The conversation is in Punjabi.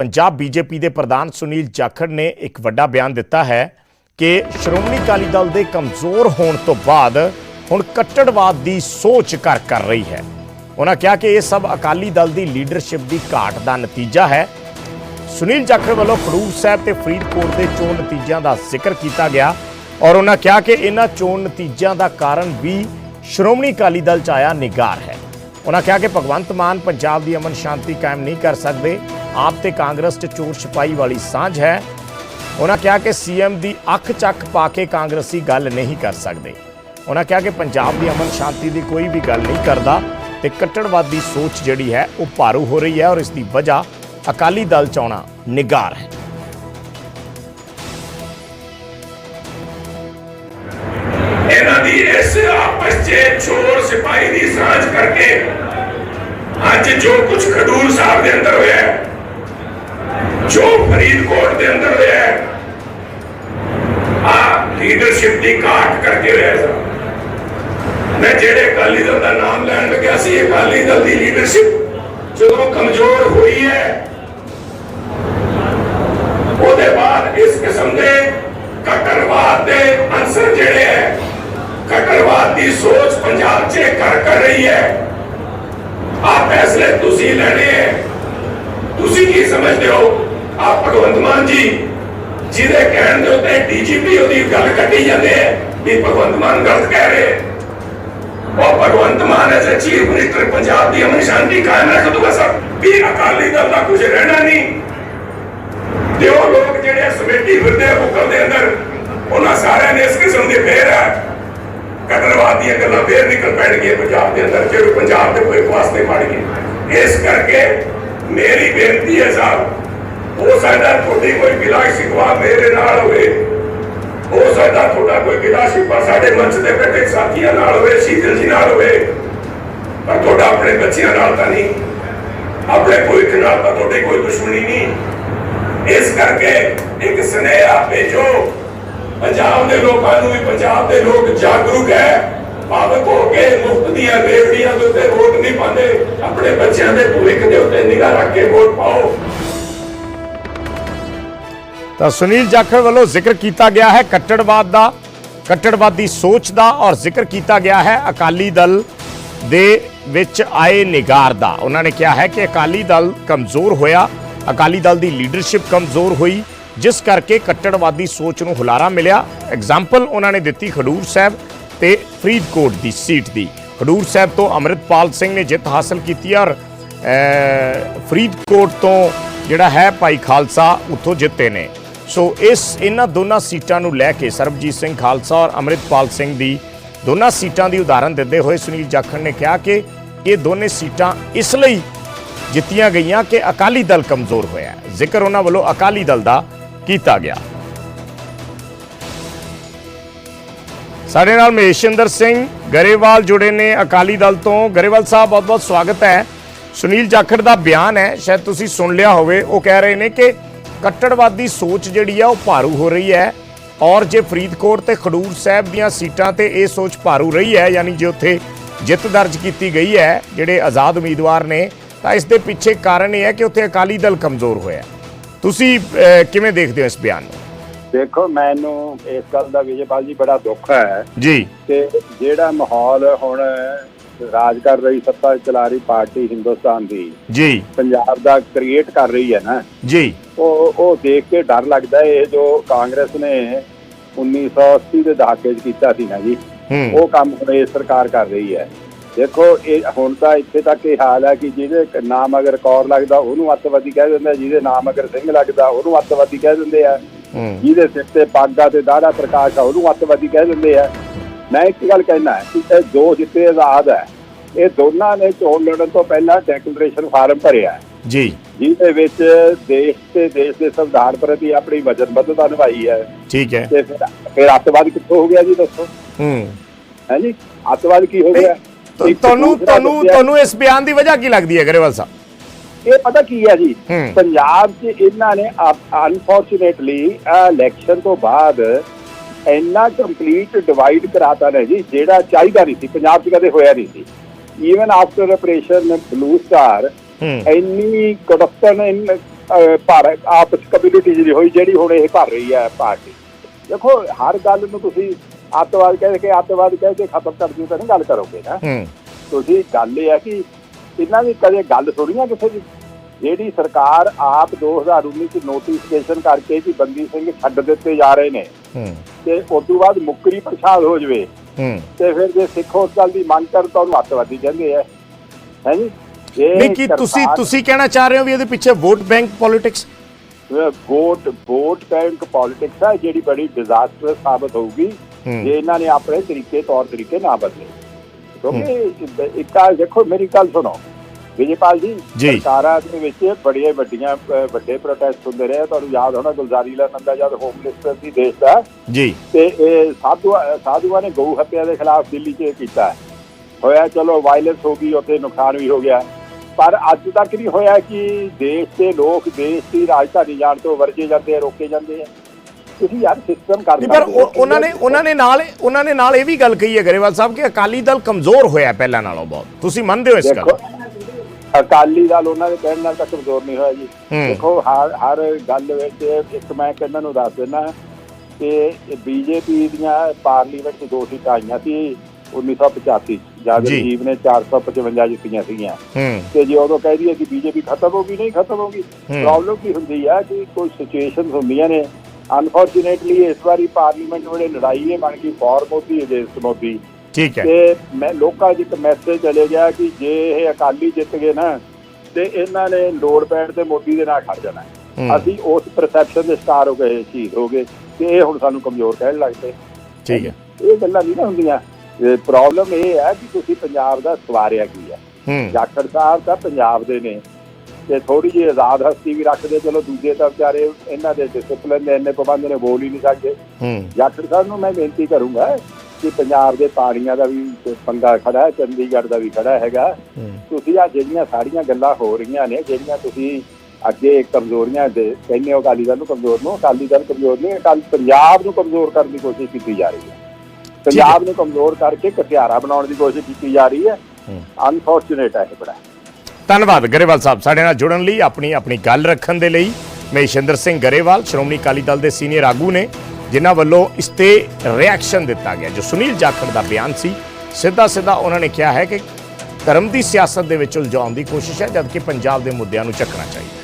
ਪੰਜਾਬ ਬੀਜੇਪੀ ਦੇ ਪ੍ਰਧਾਨ ਸੁਨੀਲ ਜਾਖੜ ਨੇ ਇੱਕ ਵੱਡਾ ਬਿਆਨ ਦਿੱਤਾ ਹੈ ਕਿ ਸ਼੍ਰੋਮਣੀ ਅਕਾਲੀ ਦਲ ਦੇ ਕਮਜ਼ੋਰ ਹੋਣ ਤੋਂ ਬਾਅਦ ਹੁਣ ਕੱਟੜਵਾਦ ਦੀ ਸੋਚ ਕਰ ਕਰ ਰਹੀ ਹੈ। ਉਹਨਾਂ ਕਿਹਾ ਕਿ ਇਹ ਸਭ ਅਕਾਲੀ ਦਲ ਦੀ ਲੀਡਰਸ਼ਿਪ ਦੀ ਘਾਟ ਦਾ ਨਤੀਜਾ ਹੈ। ਸੁਨੀਲ ਜਾਖੜ ਵੱਲੋਂ ਖਡੂਰ ਸਾਹਿਬ ਤੇ ਫਰੀਦਕੋਟ ਦੇ ਚੋਣ ਨਤੀਜਿਆਂ ਦਾ ਜ਼ਿਕਰ ਕੀਤਾ ਗਿਆ ਔਰ ਉਹਨਾਂ ਕਿਹਾ ਕਿ ਇਹਨਾਂ ਚੋਣ ਨਤੀਜਿਆਂ ਦਾ ਕਾਰਨ ਵੀ ਸ਼੍ਰੋਮਣੀ ਅਕਾਲੀ ਦਲ ਚ ਆਇਆ ਨਿਗਾਰ ਹੈ। ਉਹਨਾਂ ਕਿਹਾ ਕਿ ਭਗਵੰਤ ਮਾਨ ਪੰਜਾਬ ਦੀ ਅਮਨ ਸ਼ਾਂਤੀ ਕਾਇਮ ਨਹੀਂ ਕਰ ਸਕਦੇ। ਆਪ ਤੇ ਕਾਂਗਰਸ 'ਚ ਚੋਰ ਛਪਾਈ ਵਾਲੀ ਸਾਂਝ ਹੈ। ਉਹਨਾਂ ਕਿਹਾ ਕਿ ਸੀਐਮ ਦੀ ਅੱਖ ਚੱਕ ਪਾ ਕੇ ਕਾਂਗਰਸੀ ਗੱਲ ਨਹੀਂ ਕਰ ਸਕਦੇ। ਉਹਨਾਂ ਕਿਹਾ ਕਿ ਪੰਜਾਬ ਦੀ ਅਮਨ ਸ਼ਾਂਤੀ ਦੀ ਕੋਈ ਵੀ ਗੱਲ ਨਹੀਂ ਕਰਦਾ ਤੇ ਕੱਟੜਵਾਦੀ ਸੋਚ ਜਿਹੜੀ ਹੈ ਉਹ ਭਾਰੂ ਹੋ ਰਹੀ ਹੈ ਔਰ ਇਸ ਦੀ ਵਜ੍ਹਾ ਅਕਾਲੀ ਦਲ ਚ ਆਉਣਾ ਨਿਗਾਰ ਹੈ। ਇਹਨਾਂ ਦੀ ਇਸ ਆਪਸ 'ਚ ਚੋਰ ਸਿਪਾਹੀ ਦੀ ਸਾਂਝ ਕਰਕੇ ਅੱਜ ਜੋ ਕੁਝ ਖਡੂਰ ਸਾਹਿਬ ਦੇ ਅੰਦਰ ਫਰੀਦਕੋਟ ਦੇ ਅੰਦਰ ਹੋਇਆ ਆ ਲੀਡਰਸ਼ਿਪ ਦੀ ਘਾਟ ਕਰਕੇ ਹੋਇਆ ਹੈ। ਮੈਂ ਜਿਹੜੇ ਅਕਾਲੀ ਦਲ ਦਾ ਨਾਮ ਲੈਣ ਲੱਗਿਆ ਸੀ ਅਕਾਲੀ ਦਲ ਦੀ ਲੀਡਰਸ਼ਿਪ ਜਦੋਂ ਕਮਜ਼ੋਰ ਹੋਈ ਹੈ, ਉਹਦੇ ਬਾਅਦ ਇਸ ਕਿਸਮ ਦੇ ਕੱਟੜਵਾਦ ਦੇ ਅੰਸਰ ਜਿਹੜੇ ਹੈ ਕੱਟੜਵਾਦ ਦੀ ਸੋਚ ਪੰਜਾਬ 'ਚ ਕਰ ਕਰ ਰਹੀ ਹੈ। ਆ ਫੈਸਲੇ ਤੁਸੀਂ ਲੈਣੇ ਹੈ। ਤੁਸੀਂ ਕੀ ਸਮਝਦੇ ਹੋ? ਆ ਭਗਵੰਤ ਮਾਨ ਜੀ, ਜਿਹਦੇ ਕਹਿਣ ਦੇ ਉੱਤੇ ਡੀਜੀਪੀ ਉਹਦੀ ਗੱਲ ਕੱਢੀ ਜਾਂਦੇ ਹੈ ਵੀ ਭਗਵੰਤ ਮਾਨ ਗਲਤ ਕਹਿ ਰਹੇ। ਉਹ Bhagwant Mann as chief minister Punjab ਦੀ ਅਮਨ ਸ਼ਾਂਤੀ ਕਾਇਮ ਰੱਖ ਦੂਗਾ ਸਰ। ਵੀ ਅਕਾਲੀ ਦਲ ਦਾ ਕੁਝ ਰਹਿਣਾ ਨਹੀਂ। ਤੇ ਉਹ ਲੋਕ ਜਿਹੜੇ ਸਮੇਟੀ ਫਿਰਦੇ ਆ ਬੁੱਕਲ ਦੇ ਅੰਦਰ, ਉਹਨਾਂ ਸਾਰਿਆਂ ਨੇ ਇਸ ਕਿਸਮ ਦੇ ਫੇਰ ਆ ਕਟਰਵਾਦ ਦੀਆਂ ਗੱਲਾਂ ਫੇਰ ਨਿਕਲ ਪੈਣਗੀਆਂ ਪੰਜਾਬ ਦੇ ਅੰਦਰ ਜਿਹੜੇ ਪੰਜਾਬ ਦੇ ਕੋਈ ਵਾਸਤੇ ਮਾੜ ਗਏ। ਇਸ ਕਰਕੇ ਮੇਰੀ ਬੇਨਤੀ ਹੈ ਸਾਹਿਬ ਹੋ ਸਕਦਾ ਤੁਹਾਡੀ ਕੋਈ ਗਿਲਾ ਸ਼ਿਕਵਾ ਮੇਰੇ ਨਾਲ ਹੋਵੇ। ਹੋ ਸਕਦਾ ਤੁਹਾਡਾ ਕੋਈ ਗਿਲਾ ਸ਼ਿਕਵਾ ਸਾਡੇ ਮੰਚ ਦੇ ਬੈਠੇ ਸਾਥੀਆਂ ਨਾਲ ਹੋਵੇ ਸ਼ੀਤਲ ਜੀ ਨਾਲ ਹੋਵੇ। ਪਰ ਤੁਹਾਡਾ ਆਪਣੇ ਬੱਚਿਆਂ ਨਾਲ ਤਾਂ ਨਹੀਂ। ਆਪਣੇ ਭਵਿੱਖ ਨਾਲ ਤਾਂ ਤੁਹਾਡੀ ਕੋਈ ਦੁਸ਼ਮਣੀ ਨਹੀਂ। ਇਸ ਕਰਕੇ ਇੱਕ ਸੁਨੇਹਾ ਭੇਜੋ। ਪੰਜਾਬ ਦੇ ਲੋਕਾਂ ਨੂੰ ਵੀ ਪੰਜਾਬ ਦੇ ਲੋਕ ਜਾਗਰੂਕ ਹੈ। ਭਾਵਕ ਹੋ ਕੇ ਮੁਫਤ ਦੀਆਂ ਰੇਵੜੀਆਂ ਦੇ ਉੱਤੇ ਵੋਟ ਨਹੀਂ ਪਾਉਂਦੇ। ਆਪਣੇ ਬੱਚਿਆਂ ਦੇ ਭਵਿੱਖ ਦੇ ਉੱਤੇ ਨਿਗਾਹ ਰੱਖ ਕੇ ਵੋਟ ਪਾਓ। ਤਾਂ ਸੁਨੀਲ ਜਾਖੜ ਵੱਲੋਂ ਜ਼ਿਕਰ ਕੀਤਾ ਗਿਆ ਹੈ ਕੱਟੜਵਾਦ ਦਾ, ਕੱਟੜਵਾਦੀ ਸੋਚ ਦਾ ਔਰ ਜ਼ਿਕਰ ਕੀਤਾ ਗਿਆ ਹੈ ਅਕਾਲੀ ਦਲ ਦੇ ਵਿੱਚ ਆਏ ਨਿਗਾਰ ਦਾ। ਉਹਨਾਂ ਨੇ ਕਿਹਾ ਹੈ ਕਿ ਅਕਾਲੀ ਦਲ ਕਮਜ਼ੋਰ ਹੋਇਆ, ਅਕਾਲੀ ਦਲ ਦੀ ਲੀਡਰਸ਼ਿਪ ਕਮਜ਼ੋਰ ਹੋਈ, ਜਿਸ ਕਰਕੇ ਕੱਟੜਵਾਦੀ ਸੋਚ ਨੂੰ ਹੁਲਾਰਾ ਮਿਲਿਆ। ਐਗਜ਼ਾਮਪਲ ਉਹਨਾਂ ਨੇ ਦਿੱਤੀ ਖਡੂਰ ਸਾਹਿਬ ਤੇ ਫਰੀਦਕੋਟ ਦੀ ਸੀਟ ਦੀ। ਖਡੂਰ ਸਾਹਿਬ ਤੋਂ ਅੰਮ੍ਰਿਤਪਾਲ ਸਿੰਘ ਨੇ ਜਿੱਤ ਹਾਸਲ ਕੀਤੀ ਔਰ ਫਰੀਦਕੋਟ ਤੋਂ ਜਿਹੜਾ ਹੈ ਭਾਈ ਖਾਲਸਾ ਉੱਥੋਂ ਜਿੱਤੇ ਨੇ। ਸੋ ਇਸ ਇਹਨਾਂ ਦੋਨਾਂ ਸੀਟਾਂ ਨੂੰ ਲੈ ਕੇ ਸਰਬਜੀਤ ਸਿੰਘ ਖਾਲਸਾ ਔਰ ਅੰਮ੍ਰਿਤਪਾਲ ਸਿੰਘ ਦੀ ਦੋਨਾਂ ਸੀਟਾਂ ਦੀ ਉਦਾਹਰਨ ਦਿੰਦੇ ਹੋਏ ਸੁਨੀਲ ਜਾਖੜ ਨੇ ਕਿਹਾ ਕਿ ਇਹ ਦੋਨੇ ਸੀਟਾਂ ਇਸ ਲਈ ਜਿੱਤੀਆਂ ਗਈਆਂ ਕਿ ਅਕਾਲੀ ਦਲ ਕਮਜ਼ੋਰ ਹੋਇਆ ਜ਼ਿਕਰ ਉਹਨਾਂ ਵੱਲੋਂ ਅਕਾਲੀ ਦਲ ਦਾ ਕੀਤਾ ਗਿਆ। ਸਾਡੇ ਨਾਲ ਮਹੇਸ਼ਿੰਦਰ ਸਿੰਘ ਗਰੇਵਾਲ ਜੁੜੇ ਨੇ ਅਕਾਲੀ ਦਲ ਤੋਂ। ਗਰੇਵਾਲ ਸਾਹਿਬ, ਬਹੁਤ-ਬਹੁਤ ਸਵਾਗਤ ਹੈ। ਸੁਨੀਲ ਜਾਖੜ ਦਾ ਬਿਆਨ ਹੈ, ਸ਼ਾਇਦ ਤੁਸੀਂ ਸੁਣ ਲਿਆ ਹੋਵੇ। ਉਹ ਕਹਿ ਰਹੇ ਨੇ ਕਿ ਕੱਟੜਵਾਦੀ ਸੋਚ ਜਿਹੜੀ ਆ ਉਹ ਭਾਰੂ ਹੋ ਰਹੀ ਹੈ। ਔਰ ਜੇ ਫਰੀਦਕੋਟ ਤੇ ਖਡੂਰ ਸਾਹਿਬ ਦੀਆਂ ਸੀਟਾਂ ਤੇ ਇਹ ਸੋਚ ਭਾਰੂ ਰਹੀ ਹੈ ਯਾਨੀ ਜੇ ਉੱਥੇ ਜਿੱਤ ਦਰਜ ਕੀਤੀ ਗਈ ਹੈ ਜਿਹੜੇ ਆਜ਼ਾਦ ਉਮੀਦਵਾਰ ਨੇ ਤਾਂ ਇਸ ਦੇ ਪਿੱਛੇ ਕਾਰਨ ਇਹ ਹੈ ਕਿ ਉੱਥੇ ਅਕਾਲੀ ਦਲ ਕਮਜ਼ੋਰ ਹੋਇਆ। ਤੁਸੀਂ ਕਿਵੇਂ ਦੇਖਦੇ ਹੋ ਇਸ ਬਿਆਨ ਨੂੰ? ਦੇਖੋ ਮੈਨੂੰ ਇਸ ਗੱਲ ਦਾ ਵਿਜੇਪਾਲ ਜੀ ਬੜਾ ਦੁੱਖ ਹੈ। ਜੀ। ਕਿ ਜਿਹੜਾ ਮਾਹੌਲ ਹੁਣ ਰਾਜ ਕਰ ਰਹੀ ਸੱਤਾ ਚਲਾ ਰਹੀ ਪਾਰਟੀ ਹਿੰਦੁਸਤਾਨ ਦੀ। ਜੀ। ਪੰਜਾਬ ਦਾ ਕ੍ਰੀਏਟ ਕਰ ਰਹੀ ਹੈ ਨਾ। ਜੀ। ਉਹ ਉਹ ਦੇਖ ਕੇ ਡਰ ਲੱਗਦਾ ਇਹ ਜੋ ਕਾਂਗਰਸ ਨੇ 1980 ਦੇ ਦਹਾਕੇ 'ਚ ਕੀਤਾ ਸੀ ਨਾ ਜੀ ਉਹ ਕੰਮ ਹੁਣ ਇਹ ਸਰਕਾਰ ਕਰ ਰਹੀ ਹੈ। ਦੇਖੋ ਇਹ ਹੁਣ ਤਾਂ ਇੱਥੇ ਤੱਕ ਇਹ ਹਾਲ ਹੈ ਕਿ ਜਿਹਦੇ ਨਾਮ ਅਗਰ ਕੌਰ ਲੱਗਦਾ ਉਹਨੂੰ ਅੱਤਵਾਦੀ ਕਹਿ ਦਿੰਦੇ ਆ ਜਿਹਦੇ ਨਾਮ ਅਗਰ ਸਿੰਘ ਲੱਗਦਾ ਉਹਨੂੰ ਅੱਤਵਾਦੀ ਕਹਿ ਦਿੰਦੇ ਆ। ਜਿਹਦੇ ਸਿਰ ਤੇ ਪੱਗ ਤੇ ਦਾੜਾ ਪ੍ਰਕਾਸ਼ ਆ ਉਹਨੂੰ ਅੱਤਵਾਦੀ ਕਹਿ ਦਿੰਦੇ ਆ। ਮੈਂ ਇੱਕ ਗੱਲ ਕਹਿਣਾ ਹੈ ਕਿ ਇਹ ਦੋ ਜਿੱਤੇ ਆਜ਼ਾਦ ਹੈ ਇਹ ਦੋਨਾਂ ਨੇ ਚੋਣ ਲੜਨ ਤੋਂ ਪਹਿਲਾਂ ਡੈਕਲੇਰੇਸ਼ਨ ਫਾਰਮ ਭਰਿਆ ਹੈ, ਜੀ। ਜਿਹਦੇ ਵਿੱਚ ਦੇਸ਼ ਤੇ ਦੇਸ਼ ਦੇ ਸੰਵਿਧਾਨ ਪ੍ਰਤੀ ਆਪਣੀ ਵਚਨਬੱਧਤਾ ਨਿਭਾਈ ਹੈ। ਠੀਕ ਹੈ। ਤੇ ਫਿਰ ਫਿਰ ਅੱਤਵਾਦ ਕਿੱਥੋਂ ਹੋ ਗਿਆ ਜੀ ਦੱਸੋ? ਹੂੰ। ਹੈ ਜੀ? ਅੱਤਵਾਦ ਕੀ ਹੋ ਗਿਆ? ਤੁਹਾਨੂੰ ਤੁਹਾਨੂੰ ਤੁਹਾਨੂੰ ਇਸ ਬਿਆਨ ਦੀ ਵਜ੍ਹਾ ਕੀ ਲੱਗਦੀ ਹੈ ਗਰੇਵਾਲ ਸਾਹਿਬ? ਇਹ ਪਤਾ ਕੀ ਹੈ ਜੀ। ਪੰਜਾਬ 'ਚ ਇਹਨਾਂ ਨੇ ਅਨਫੋਰਚੂਨੇਟਲੀ ਇਲੈਕਸ਼ਨ ਤੋਂ ਬਾਅਦ ਇੰਨਾ ਕੰਪਲੀਟ ਡਿਵਾਈਡ ਕਰਾਤਾ ਨੇ ਜੀ ਜਿਹੜਾ ਚਾਹੀਦਾ ਨਹੀਂ ਸੀ ਪੰਜਾਬ 'ਚ ਕਦੇ ਹੋਇਆ ਨਹੀਂ ਸੀ। Even after operation blue star ਇੰਨੀ ਕੜਪਨ ਇਨ ਅਹ, ਭਰ ਆਪਸ ਕਮਿਊਨਿਟੀ ਜਿਹੜੀ ਹੋਈ ਜਿਹੜੀ ਹੁਣ ਇਹ ਭਰ ਰਹੀ ਹੈ ਪਾਰਟੀ। ਦੇਖੋ ਹਰ ਗੱਲ ਨੂੰ ਤੁਸੀਂ ਅੱਤਵਾਦ ਕਹਿ ਕੇ ਅੱਤਵਾਦ ਕਹਿ ਕੇ ਖਤਮ ਕਰ ਦਿਓ ਤਾਂ ਨਹੀਂ ਗੱਲ ਕਰੋਗੇ ਨਾ। ਤੁਸੀਂ ਗੱਲ ਇਹ ਹੈ ਕਿ ਇਹਨਾਂ ਦੀ ਕਦੇ ਗੱਲ ਸੁਣੀਆਂ ਕਿਸੇ ਦੀ। ਜਿਹੜੀ ਸਰਕਾਰ ਆਪ 2019 ਚ ਨੋਟੀਫਿਕੇਸ਼ਨ ਕਰਕੇ ਕਿ ਬੰਦੀ ਸਿੰਘ ਛੱਡ ਦਿੱਤੇ ਜਾ ਰਹੇ ਨੇ ਤੇ ਉਸ ਤੋਂ ਬਾਅਦ ਮੁੱਕਰੀ ਪ੍ਰਸ਼ਾਦ ਹੋ ਜਵੇ। ਹੂੰ। ਤੇ ਫਿਰ ਜੇ ਸਿੱਖ ਉਸ ਗੱਲ ਦੀ ਮੰਗ ਕਰਨ ਤਾਂ ਉਹਨੂੰ ਅੱਤਵਾਦੀ ਕਹਿੰਦੇ ਆ। ਹੈ ਜੀ? ਨਹੀਂ ਕੀ ਤੁਸੀਂ ਤੁਸੀਂ ਕਹਿਣਾ ਚਾਹ ਰਹੇ ਹੋ ਵੀ ਇਹਦੇ ਪਿੱਛੇ vote bank politics? Vote vote bank politics ਹੈ ਜਿਹੜੀ ਬੜੀ ਡਿਜ਼ਾਸਟਰ ਸਾਬਤ ਹੋਊਗੀ। ਜੇ ਇਹਨਾਂ ਨੇ ਆਪਣੇ ਤਰੀਕੇ ਤੌਰ ਤਰੀਕੇ ਨਾ ਬਦਲੇ। ਕਿਉਂਕਿ ਇੱਕ ਆ ਦੇਖੋ ਮੇਰੀ ਗੱਲ ਸੁਣੋ। ਵਿਜੇਪਾਲ ਜੀ ਜੀ। ਸਰਕਾਰਾਂ ਦੇ ਵਿੱਚ ਬੜੀਆਂ ਵੱਡੀਆਂ ਵੱਡੇ ਪ੍ਰੋਟੈਸਟ ਹੁੰਦੇ ਰਹੇ। ਤੁਹਾਨੂੰ ਯਾਦ ਹੋਣਾ ਗੁਲਜ਼ਾਰੀ ਲਾਲ ਨੰਦਾ ਜਦ ਹੋਮ ਮਿਨਿਸਟਰ ਸੀ ਦੇਸ਼ ਦਾ। ਜੀ। ਤੇ ਇਹ ਸਾਧੂ ਸਾਧੂਆਂ ਨੇ ਗਊ ਹੱਤਿਆ ਦੇ ਖਿਲਾਫ ਦਿੱਲੀ 'ਚ ਇਹ ਕੀਤਾ। ਹੋਇਆ ਚਲੋ ਵਾਇਲੈਂਸ ਹੋ ਗਈ ਉੱਥੇ ਨੁਕਸਾਨ ਵੀ ਹੋ ਗਿਆ। ਪਰ ਅੱਜ ਤੱਕ ਨਹੀਂ ਹੋਇਆ ਕਿ ਦੇਸ਼ ਦੇ ਲੋਕ ਦੇਸ਼ ਦੀ ਰਾਜਧਾਨੀ ਜਾਣ ਤੋਂ ਵਰਜੇ ਜਾਂਦੇ ਆ ਰੋਕੇ ਜਾਂਦੇ ਆ। ਤੁਸੀਂ ਯਾਰ ਸਿਸਟਮ ਕਰ ਨਹੀਂ ਪਰ ਉਹ- ਉਹਨਾਂ ਨੇ ਉਹਨਾਂ ਨੇ ਨਾਲ ਉਹਨਾਂ ਨੇ ਨਾਲ ਇਹ ਵੀ ਗੱਲ ਕਹੀ ਹੈ ਗਰੇਵਾਲ ਸਾਹਿਬ ਕਿ ਅਕਾਲੀ ਦਲ ਕਮਜ਼ੋਰ ਹੋਇਆ ਪਹਿਲਾਂ ਨਾਲੋਂ ਬਹੁਤ। ਤੁਸੀਂ ਮੰਨਦੇ ਹੋ ਇਸ ਦੇਖੋ ਗੱਲ? ਅਕਾਲੀ ਦਲ ਉਹਨਾਂ ਦੇ ਕਹਿਣ ਨਾਲ ਤਾਂ ਕਮਜ਼ੋਰ ਨਹੀਂ ਹੋਇਆ ਜੀ। ਦੇਖੋ ਹਰ ਹਰ ਗੱਲ ਵਿੱਚ ਇੱਕ ਮੈਂ ਕਹਿੰਦਾ ਨੂੰ ਦੱਸ ਦਿੰਦਾ ਕਿ ਬੀਜੇਪੀ ਦੀਆਂ ਪਾਰਲੀਮੈਂਟ 'ਚ ਦੋ ਸੀਟਾਂ ਆਈਆਂ ਸੀ 1985 ਜਦ ਨੇ 455 ਜਿੱਤੀਆਂ ਸੀਗੀਆਂ। ਤੇ ਜੇ ਉਦੋਂ ਕਹਿ ਦਈਏ ਕਿ ਬੀਜੇਪੀ ਖਤਮ ਹੋ ਗਈ ਨਹੀਂ ਖਤਮ ਹੋ ਗਈ। ਪ੍ਰੋਬਲਮ ਕੀ ਹੁੰਦੀ ਆ ਕਿ ਕੋਈ ਸਿਚੁਏਸ਼ਨਸ ਹੁੰਦੀਆਂ ਨੇ। ਅਨਫੋਰਚੂਨੇਟਲੀ ਇਸ ਵਾਰੀ ਪਾਰਲੀਮੈਂਟ ਵੇਲੇ ਲੜਾਈ ਇਹ ਬਣ ਗਈ ਫॉर ਮੋਦੀ ਅਗੇਂਸਟ ਮੋਦੀ। ਠੀਕ ਹੈ। ਤੇ ਮੈਂ ਲੋਕਾਂ 'ਚ ਇੱਕ ਮੈਸੇਜ ਚਲੇ ਗਿਆ ਕਿ ਜੇ ਇਹ ਅਕਾਲੀ ਜਿੱਤ ਗਏ ਨਾ ਤੇ ਇਹਨਾਂ ਨੇ ਲੋੜ ਪੈਣ ਤੇ ਮੋਦੀ ਦੇ ਨਾਲ ਖੜ ਜਾਣਾ। ਅਸੀਂ ਉਸ ਪਰਸੈਪਸ਼ਨ ਦੇ ਸਟਾਰ ਹੋ ਗਏ ਸ਼ਹੀਦ ਹੋ ਗਏ ਤੇ ਇਹ ਹੁਣ ਸਾਨੂੰ ਕਮਜ਼ੋਰ ਕਹਿਣ ਲੱਗ ਪਏ। ਠੀਕ ਹੈ। ਇਹ ਗੱਲਾਂ ਨਹੀਂ ਨਾ ਹੁੰਦੀਆਂ। ਪ੍ਰੋਬਲਮ ਇਹ ਹੈ ਕਿ ਤੁਸੀਂ ਪੰਜਾਬ ਦਾ ਸਵਾਰਿਆ ਕੀ ਹੈ। ਜਾਖੜ ਸਾਹਿਬ ਤਾਂ ਪੰਜਾਬ ਦੇ ਨੇ। ਤੇ ਥੋੜੀ ਜਿਹੀ ਆਜ਼ਾਦ ਹਸਤੀ ਵੀ ਰੱਖਦੇ ਚਲੋ ਦੂਜੇ ਤਾਂ ਵਿਚਾਰੇ ਇਹਨਾਂ ਦੇ ਡਿਸਪਲਿਨ ਦੇ ਇੰਨੇ ਪਾਬੰਦ ਨੇ ਬੋਲ ਹੀ ਨਹੀਂ ਸਕਦੇ। ਜਾਖੜ ਸਾਹਿਬ ਨੂੰ ਮੈਂ ਬੇਨਤੀ ਕਰੂੰਗਾ ਕਿ ਪੰਜਾਬ ਦੇ ਪਾਣੀਆਂ ਦਾ ਵੀ ਪੰਗਾ ਖੜਾ ਹੈ ਚੰਡੀਗੜ੍ਹ ਦਾ ਵੀ ਖੜਾ ਹੈਗਾ। ਤੁਸੀਂ ਆ ਜਿਹੜੀਆਂ ਸਾਰੀਆਂ ਗੱਲਾਂ ਹੋ ਰਹੀਆਂ ਨੇ ਜਿਹੜੀਆਂ ਤੁਸੀਂ ਅੱਗੇ ਕਮਜ਼ੋਰੀਆਂ ਦੇ ਕਹਿੰਦੇ ਹੋ ਅਕਾਲੀ ਦਲ ਨੂੰ ਕਮਜ਼ੋਰ ਨੂੰ ਅਕਾਲੀ ਦਲ ਕਮਜ਼ੋਰ ਨਹੀਂ ਅਕਾਲੀ ਪੰਜਾਬ ਨੂੰ ਕਮਜ਼ੋਰ ਕਰਨ ਦੀ ਕੋਸ਼ਿਸ਼ ਕੀਤੀ ਜਾ ਰਹੀ ਹੈ। ਪੰਜਾਬ ਨੂੰ ਕਮਜ਼ੋਰ ਕਰਕੇ ਕਟਿਆਰਾ ਬਣਾਉਣ ਦੀ ਕੋਸ਼ਿਸ਼ ਕੀਤੀ ਜਾ ਰਹੀ ਹੈ। ਹੂੰ। ਅਨਫੋਰਚੂਨੇਟ ਹੈ ਇਹ ਬੜਾ। ਧੰਨਵਾਦ ਗਰੇਵਾਲ ਸਾਹਿਬ ਸਾਡੇ ਨਾਲ ਜੁੜਨ ਲਈ। ਆਪਣੀ ਆਪਣੀ ਗੱਲ ਰੱਖਣ ਦੇ ਲਈ ਮਹੇਸ਼ਿੰਦਰ ਸਿੰਘ ਗਰੇਵਾਲ ਸ਼੍ਰੋਮਣੀ ਅਕਾਲੀ ਦਲ ਦੇ ਸੀਨੀਅਰ ਆਗੂ ਨੇ। ਜਿਨ੍ਹਾਂ ਵੱਲੋਂ ਇਸ ਤੇ ਰਿਐਕਸ਼ਨ ਦਿੱਤਾ ਗਿਆ। ਜੋ ਸੁਨੀਲ ਜਾਖੜ ਦਾ ਬਿਆਨ ਸੀ, ਸਿੱਧਾ ਸਿੱਧਾ ਉਹਨਾਂ ਨੇ ਕਿਹਾ ਹੈ ਕਿ ਧਰਮ ਦੀ ਸਿਆਸਤ ਦੇ ਵਿੱਚ ਉਲਝਾਉਣ ਦੀ ਕੋਸ਼ਿਸ਼ ਹੈ, ਜਦਕਿ ਪੰਜਾਬ ਦੇ ਮੁੱਦਿਆਂ ਨੂੰ ਚੱਕਣਾ ਚਾਹੀਦਾ।